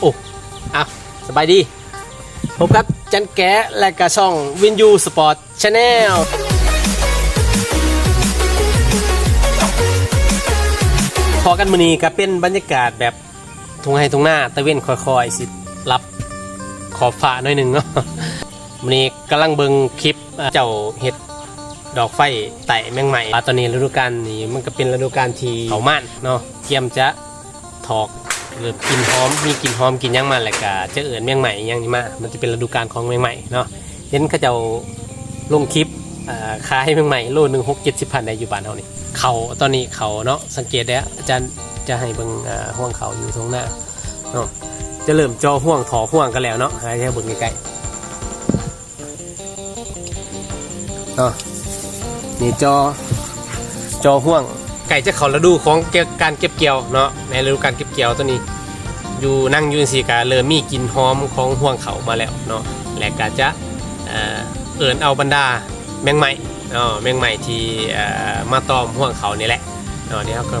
โอ้อะสบายดีพบกับจันแกะและกระช่องวินยูสปอร์ตชาแนลพอกันมือนี้ก็เป็นบรรยากาศแบบทุ่งไห้ทุ่งหน้าตะเว้นค่อยๆ สิรับขอบฟ้าหน่อยหนึ่งเนาะมือนี้กำลังเบิงคลิปเจ้าเห็ดดอกไฟไต่แมงใหม่ตอนนี้ฤดูกาลนี้มันก็เป็นฤดูกาลที่เขาม่านเนาะเกียมจะถอก หรือกลินหอมมีกลินหอมกินหยังมาแหละก็จะเอื่นแมงใหม่ยังนี่มา มันจะเป็นฤดูกาลของแมงใหม่เนาะเห็นเขาจ้าลงคลิปขายแมงใหม่โลหนึ่งหกเจ็ดสิบพันในอยู่บ้านเฮานี่เขาตอนนี้เขาเนาะสังเกตได้อาจารย์จะให้เบิ่งห่วงเขาอยู่ตรงหน้าเนาะจะเริ่มจอห่วงถอห่วงกันแล้วเนาะให้ให้เบิ่งใกล้ๆเนาะนี่จอจอห่วง ไก่จะเขาฤดูของเกี่ยวการเก็บเกี่ยวเนาะในฤดูการเก็บเกี่ยวตัวนี้อยู่นั่งอยูสีกาเริ่มมีกินหอมของห่วงเขามาแล้วเนาะและก็จะเอ่อเอิญเอาบรรดาแมงใหม่เนาะแมงใหม่ที่มาตอมห่วงเขานี่แหละเนาะเดี๋ยวเราก็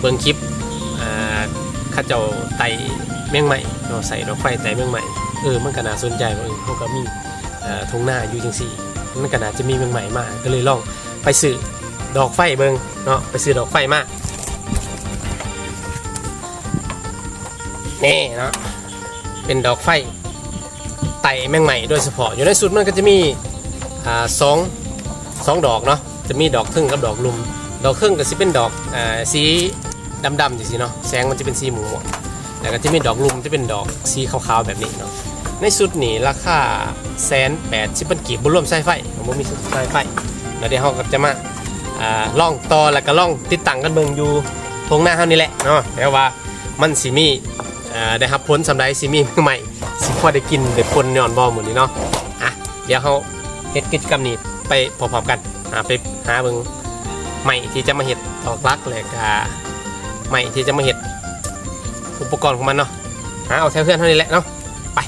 เบิ่งคลิปข้าเจ้าไตแมงใหม่เนาะใส่ดอกไฟไตแมงใหม่เออมันก็น่าสนใจว่าเออเขาก็มีเอ่อทงหน้าอยู่จังสี่มันก็น่าจะมีแมงใหม่มากก็เลยลองไปซื้อ ดอกไฟเบิงเนาะไปซื้อดอกไฟมานี่เนาะเป็นดอกไฟไต่แมงใหม่โดยเฉพาะอยู่ในสุดมันก็จะมีอ่าสองสองดอกเนาะจะมีดอกครึ่งกับดอกลุม ดอกครึ่งก็จะเป็นดอกอ่าสีดำๆจังสิเนาะแสงมันจะเป็นสีหมูแล้วก็จะมีดอกลุมจะเป็นดอกสีขาวๆแบบนี้เนาะในสุดนี่ราคาแสนแปดสิบปันกีบบรวมสายไฟผมบ่มีสายไฟแล้วเดี๋ยวเราก็จะมา อ่าล่องต่อแล้วก็ล่องติดตั้งกันเบิ่งอยู่ทงหน้าเฮานี่แหละเนาะแต่ว่ามันสิมีอ่าได้รับผลสำไรสิมีมือใหม่สิพอได้กินได้ผลย้อนบอหมือนี้เนาะอะเดี๋ยวเขาเฮ็ดกิจกรรมนี้ไปพร้อมๆกันหาไปหาเบิ่งใหม่ที่จะมาเฮ็ดตอกลักเลยกาใหม่ที่จะมาเฮ็ดอุปกรณ์ของมันเนาะหาเอาแถวเพื่อนเท่านี้แหละเนาะไป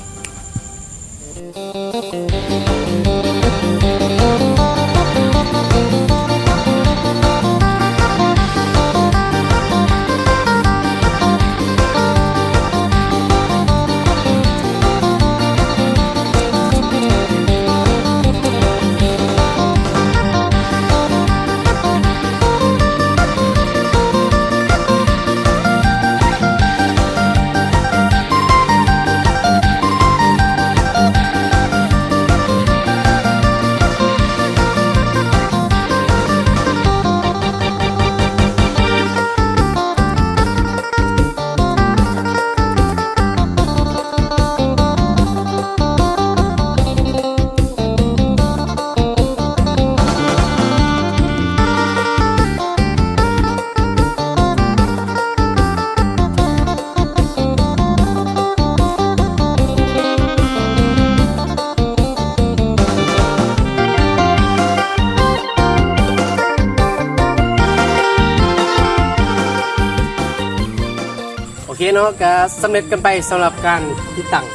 เนาะก็สำเร็จกันไปสำหรับการที่ตั้ง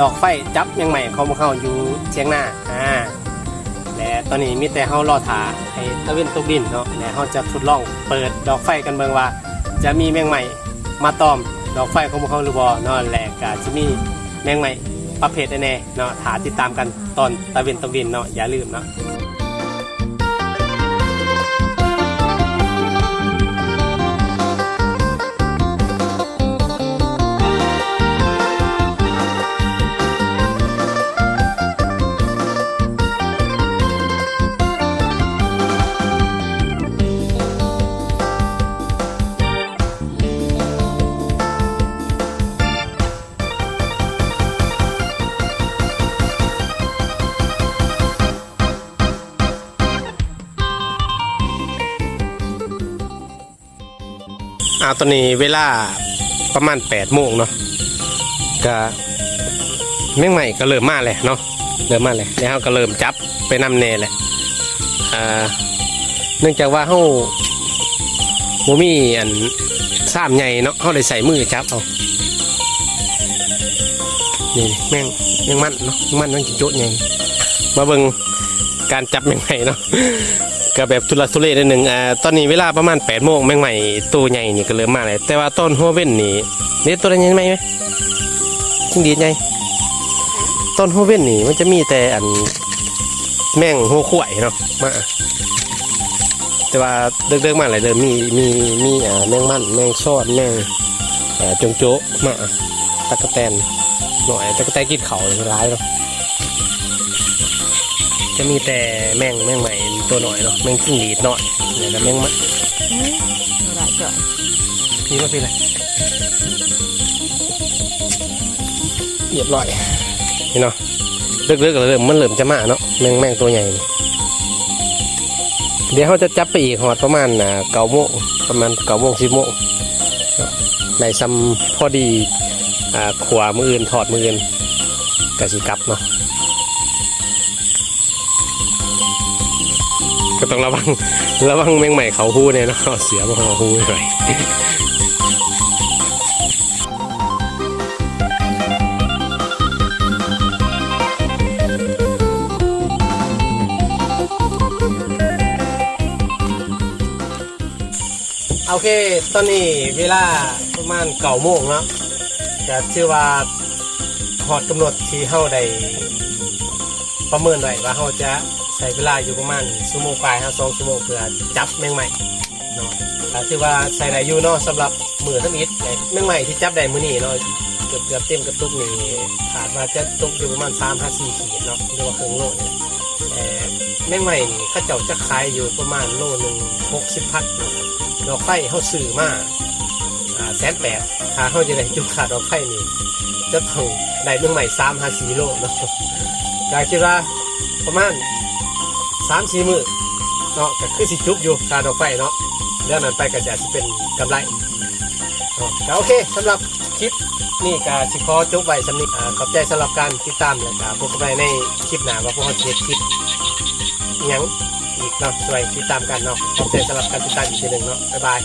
ดอกไฟจับยังใหม่ของพวกเขาอยู่เชียงหน้าอ่าและตอนนี้มีแต่เฮารอถาให้ตะเวนตกดินเนาะและเฮาจะทดลองเปิดดอกไฟกันเบิ่งว่า จะมีแมงใหม่มาตอมดอกไฟของพวกเขาหรือบ่เนาะและก็จะมีแมงใหม่ประเภทแน่เนาะถาติดตามกันตอนตะเวนตกดินเนาะอย่าลืมเนาะ อาตอนนี้เวลาประมาณ8โมงเนาะก็แม่งใหม่ก็เริ่มมาเลยเนาะเริ่มมาเลยแล้วเราก็เริ่มจับไปนำเนเลยอ่าเนื่องจากว่าเฮาบ่มีอันซ้ำใหญ่เนาะเฮาได้ใส่มือจับเอานี่แม่งแม่งมันเนาะมันมันกิโจ๊ะใหญ่มาเบิ่งการจับแม่งใหม่เนาะ ก็แบบทุลักทุเลนิดหนึ่งอ่าตอนนี้เวลาประมาณ8ปดโมงแมงใหม่ตัวใหญ่นี่ก็เริ่มมาเลยแต่ว่าต้นหัวเว้นนี่นี่ตัวใหญ่ไหมไหมจิ้งดีดไงต้นหัวเว้นนี่มันจะมีแต่อันแม่งหัวขวายเนาะมาแต่ว่าเดิกๆมาหลายเดิมมีมีมีอ่าแมงมันแมงซอดแมงอ่าจงโจ๊ะมาตะกะแตนหน่อยตะกะแตนกินเขาเลยร้ายเนาะ จะมีแต่แมงแมงใหม่ตัวหน่อยเนาะแมงจิ้งหรีดหน่อยเนี่ยแล้วแมงมันอืมเอาละจ้ะพี่ว่าเป็นไรเรียบร้อยนี่เนาะเลิกๆก็เริ่มมันเริ่มจะมาเนาะแมงแมงตัวใหญ่นี่เดี๋ยวเขาจะจับไปอีกหอดประมาณอ่าเก้าโมงประมาณเก้าโมงสิบโมงในซ้ำพอดีอ่าขวามืออื่นถอดมืออื่นกะสิกลับเนาะ ก็ต้องระวังระวังแมงใหม่เขาหู้เนี่ยเนาะเสือมาเขาหู้หน่อยโอเค ตอนนี้เวลาประมาณเก่าโมงแล้วจะชื่อว่าหอดกำหนดที่เฮาได้ประเมินไว้ว่าเฮาจะ ช้เวลาอยู่ประมาณชั่วโมงปลายฮะสองชั่วโมงเพื่อจับแมงใหม่เนาะก็ถือว่าใช้ได้อยู่เนาะสำหรับมือทั้งอิดแมงใหม่ที่จับได้มื้อนี้เนาะเกือบเกือบเต็มกระตุกนี่ขาดว่าจะตกอยู่ประมาณ3 5 4ขีดเนาะหรือว่าเครึ่องโลเนี่ยแต่แมงใหม่นี่เขาเจ้าจะขายอยู่ประมาณโลหนึ่ง60พันเนาะดอกไฟเขาซื้อมาแสนแปดถ้าเขาจะได้จุขาดดอกไฟนี่จะต้องได้เรื่องใหม่สามห้าสี่โลเนาะกายคิดว่าประมาณ สามสี่มือเนาะก็คือสิจุบอยู่ขาดดอกไฟเนาะเรื่องนั้นไปก็จะสิเป็นกำไรเนาะก็โอเคสำหรับคลิปนี่ก็สิขอจบไว้สำนึกอ่าขอบใจสำหรับการติดตามและก็พบกันใหม่ในคลิปหน้าว่าพวกเขาจะเฮ็ดคลิปยังอีกเนาะสวยติดตามกันเนาะขอบใจสำหรับการติดตามอีกทีหนึ่งเนาะบ๊ายบาย